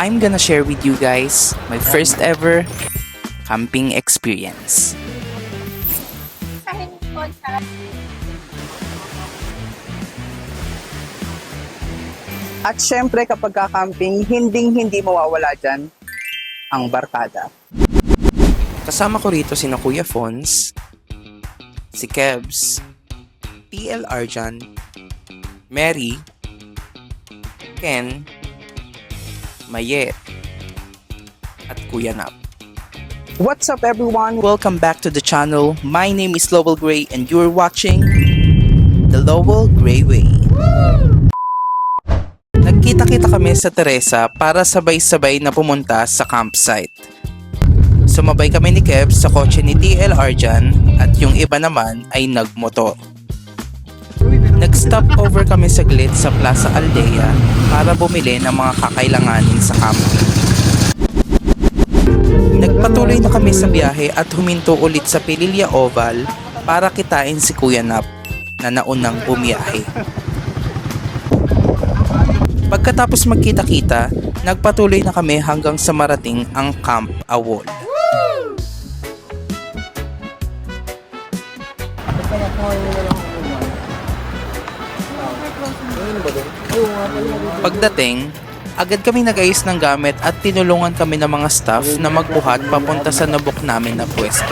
I'm gonna share with you guys my first ever camping experience. At syempre kapag ka-camping, hinding-hindi mawawala dyan ang barkada. Kasama ko rito si Kuya Fons, si Kebs, TL Arjan, Mary, Ken, Maye, at Kuya Nap. What's up everyone? Welcome back to the channel. My name is Lowell Gray and you're watching The Lowell Gray Way. Nagkita-kita kami sa Teresa para sabay-sabay na pumunta sa campsite. Sumabay kami ni Kev sa kotse ni TL Arjan at yung iba naman ay nagmotor. Nag-stop over kami saglit sa Plaza Aldea para bumili ng mga kakailanganin sa camping. Nagpatuloy na kami sa biyahe at huminto ulit sa Pililya Oval para kitain si Kuya Nap na naunang bumiyahe. Pagkatapos magkita-kita, nagpatuloy na kami hanggang sa marating ang Camp Awol. Pagdating, agad kami nag-ayos ng gamit at tinulungan kami ng mga staff na magbuhat papunta sa nabok namin na pwesto.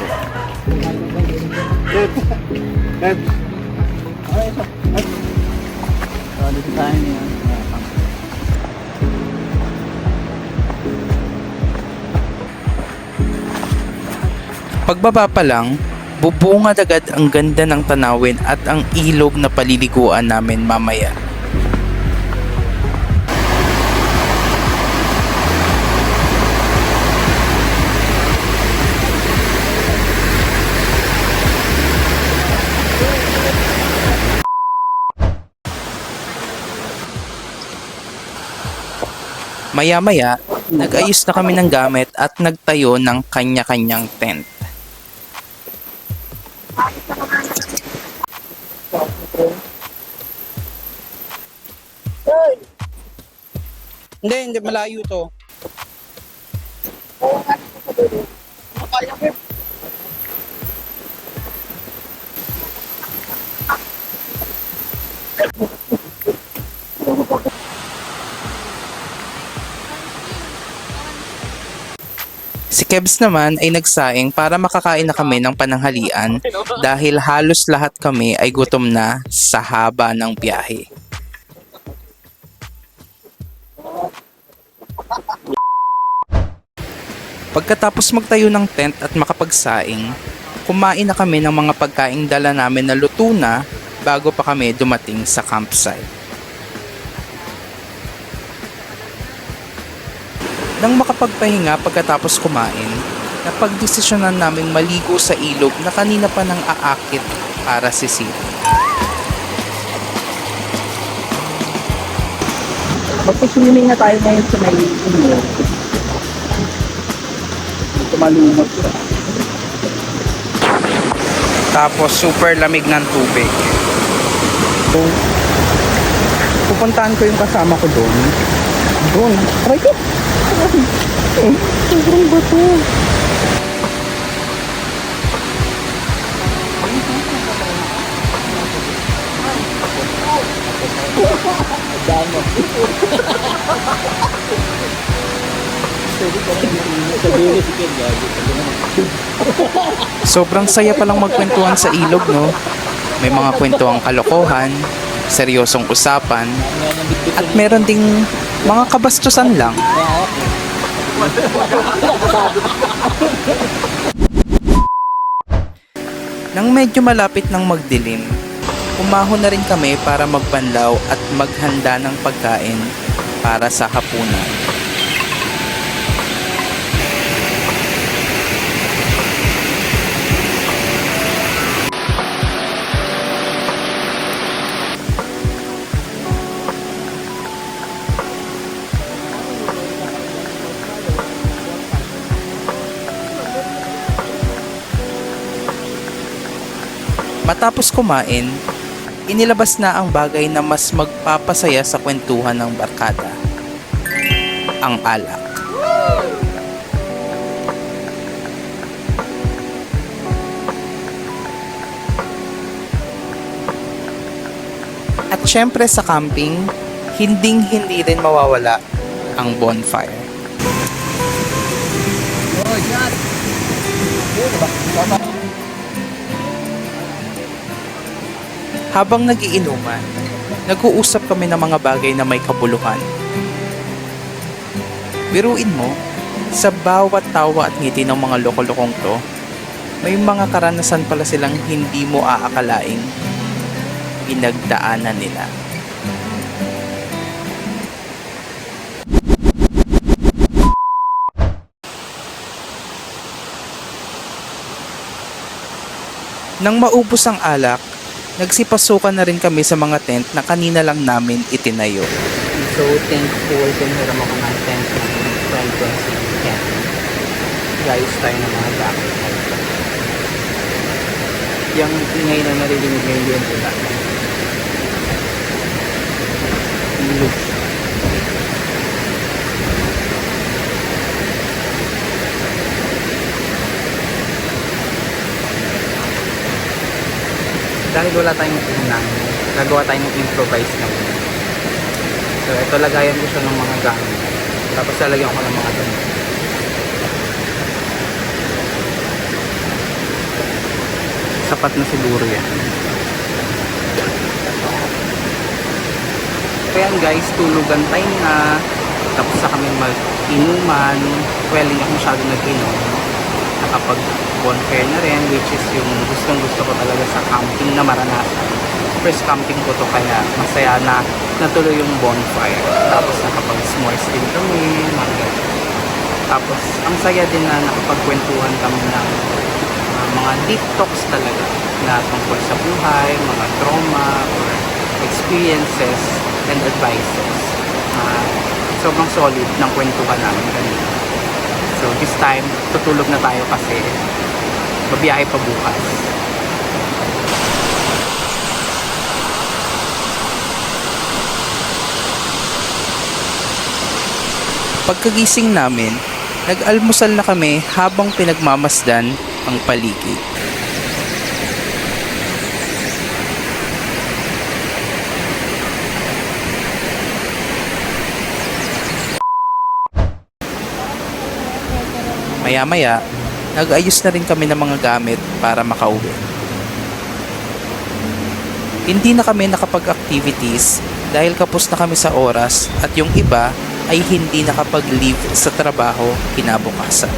Pagbaba pa lang, bubungad agad ang ganda ng tanawin at ang ilog na paliliguan namin mamaya. Maya-maya, nag-ayos na kami ng gamit at nagtayo ng kanya-kanyang tent. Hindi, hindi malayo to. Kebs naman ay nagsaing para makakain na kami ng pananghalian dahil halos lahat kami ay gutom na sa haba ng biyahe. Pagkatapos magtayo ng tent at makapagsaing, kumain na kami ng mga pagkaing dala namin na luto na bago pa kami dumating sa campsite. Nang makapagpahinga pagkatapos kumain, napagdesisyonan naming maligo sa ilog na kanina pa nang aakit para sisirin. Magpaswimming na tayo ngayon sa may ilog. Dito malumot siya. Tapos super lamig ng tubig. So, pupuntahan ko yung kasama ko doon. Doon. Aray ko! Sobrang bato. Sobrang saya palang magkwentuhan sa ilog, no? May mga kwentuhang kalokohan, seryosong usapan, at meron ding mga kabastusan lang. Nang medyo malapit ng magdilim, umahon na rin kami para magbanlaw at maghanda ng pagkain para sa hapunan. Matapos kumain, inilabas na ang bagay na mas magpapasaya sa kwentuhan ng barkada. ang alak. At syempre sa camping, hinding hindi rin mawawala ang bonfire. Habang nagiinuman, nag-uusap kami ng mga bagay na may kabuluhan. Biruin mo, sa bawat tawa at ngiti ng mga lokolokong to, may mga karanasan pala silang hindi mo aakalaing pinagdaanan nila. Nang maubos ang alak, nagsipasukan na rin kami sa mga tent na kanina lang namin itinayo. So, thankful kung meron ako ng tent na privacy tent. Guys, tayo ng mga jacket. Yung ingay na naririnig ngayon yun sila. Ilog. Dahil wala tayong unang, gagawa tayo ng improvise na una. So, ito lagayan ko siya ng mga gamit. Tapos lalagyan ko ng mga damit. Sapat na siguro yan. Kaya guys, tulugan time na. Tapos sa kami mag-inuman. Well, hindi ako masyado nag-inom. Nakapag bonfire na rin, which is yung gustong gusto ko talaga sa camping na maranasan. First camping ko to kaya masaya na natuloy yung bonfire. Tapos nakapag s'mores din kami, mga. Tapos ang saya din na nakapagkwentuhan kami ng uh, mga deep talks talaga na tungkol sa buhay, mga trauma or experiences and advices. Uh, sobrang solid ng kwentuhan namin kanina. So this time, tutulog na tayo kasi babiyahe pa bukas. Pagkagising namin, nag-almusal na kami habang pinagmamasdan ang paligid. Maya-maya, nag-ayos na rin kami ng mga gamit para makauwi. Hindi na kami nakapag-activities dahil kapos na kami sa oras at yung iba ay hindi nakapag-leave sa trabaho kinabukasan.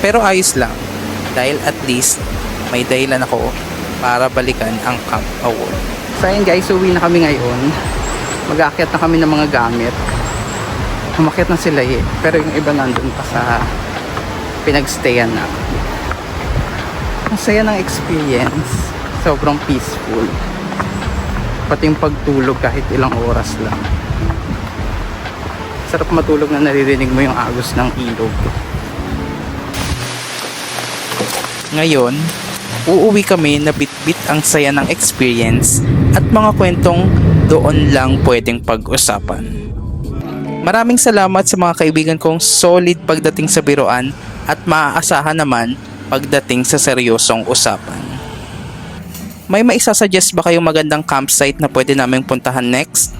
Pero ayos lang dahil at least may dahilan ako para balikan ang Camp Award. So ayun guys, uwi na kami ngayon. Mag-aakyat na kami ng mga gamit. Umakyat na sila eh. Pero yung iba nandun pa sa pinagstayan na. Ang saya ng experience. Sobrang peaceful. Pati yung pagtulog kahit ilang oras lang. Sarap matulog na naririnig mo yung agos ng ilog. Ngayon, uuwi kami na bitbit ang saya ng experience at mga kwentong doon lang pwedeng pag-usapan. Maraming salamat sa mga kaibigan kong solid pagdating sa biroan at maaasahan naman pagdating sa seryosong usapan. May maisasuggest ba kayong magandang campsite na pwede naming puntahan next?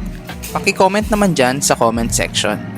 Paki-comment naman dyan sa comment section.